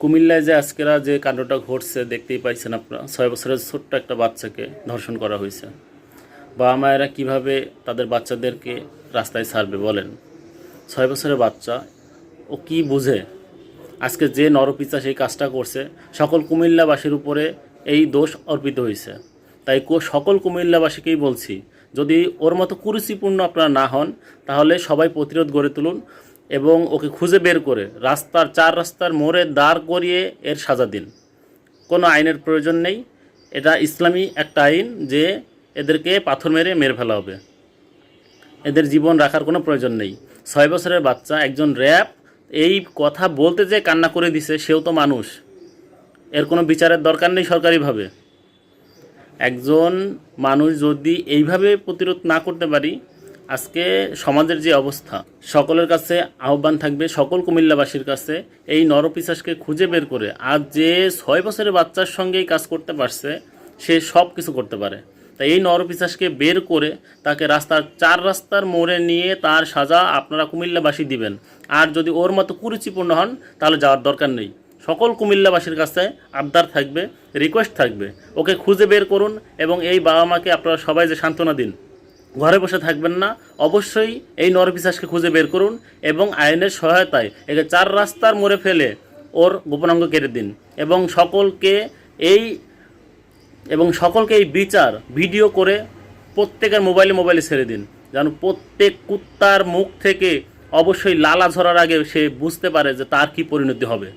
কুমিল্লায় যে আজকেরা যে কাণ্ডটা ঘটছে, দেখতেই পাইছেন আপনারা। ছয় বছরের ছোট্ট একটা বাচ্চাকে ধর্ষণ করা হয়েছে। বাবা মায়েরা কীভাবে তাদের বাচ্চাদেরকে রাস্তায় ছাড়বে বলেন? ছয় বছরের বাচ্চা, ও কি বুঝে? আজকে যে নরপিচা সেই কাজটা করছে, সকল কুমিল্লাবাসীর উপরে এই দোষ অর্পিত হয়েছে। তাই সকল কুমিল্লাবাসীকেই বলছি, যদি ওর মতো কুরুচিপূর্ণ আপনারা না হন, তাহলে সবাই প্রতিরোধ গড়ে তুলুন। এবং ওকে খুঁজে বের করে রাস্তার চার রাস্তার মোড়ে দাঁড় করিয়ে এর সাজা দিন। কোনো আইনের প্রয়োজন নেই। এটা ইসলামী একটা আইন যে এদেরকে পাথর মেরে মেরে ফেলা হবে। এদের জীবন রাখার কোনো প্রয়োজন নেই। ছয় বছরের বাচ্চা, একজন র্যাপ এই কথা বলতে যে কান্না করে দিছে, সেও তো মানুষ। এর কোনো বিচারের দরকার নেই সরকারিভাবে। একজন মানুষ যদি এইভাবে প্রতিরোধ না করতে পারি আজকে সমাজের যে অবস্থা, সকলের কাছে আহ্বান থাকবে, সকল কুমিল্লাবাসীর কাছে এই নরপিশাসকে খুঁজে বের করে আজ যে ছয় বছরের বাচ্চার সঙ্গেই কাজ করতে পারছে, সে সব কিছু করতে পারে। তাই এই নরপিশাসকে বের করে তাকে রাস্তার চার রাস্তার মোড়ে নিয়ে তার সাজা আপনারা কুমিল্লাবাসী দিবেন। আর যদি ওর মতো কুরুচিপূর্ণ হন, তাহলে যাওয়ার দরকার নেই। সকল কুমিল্লাবাসীর কাছে আবদার থাকবে রিকোয়েস্ট থাকবে। ওকে খুঁজে বের করুন এবং এই বাবা মাকে আপনারা সবাই যে সান্ত্বনা দিন। ঘরে বসে থাকবেন না, অবশ্যই এই নরপিশাসকে খুঁজে বের করুন এবং আইনের সহায়তায় একে চার রাস্তার মোড়ে ফেলে ওর গোপনাঙ্গ কেটে দিন এবং সকলকে এই এবং সকলকে এই বিচার ভিডিও করে প্রত্যেকের মোবাইলে মোবাইলে ছেড়ে দিন, যেন প্রত্যেক কুত্তার মুখ থেকে অবশ্যই লালা ঝরার আগে সে বুঝতে পারে যে তার কি পরিণতি হবে।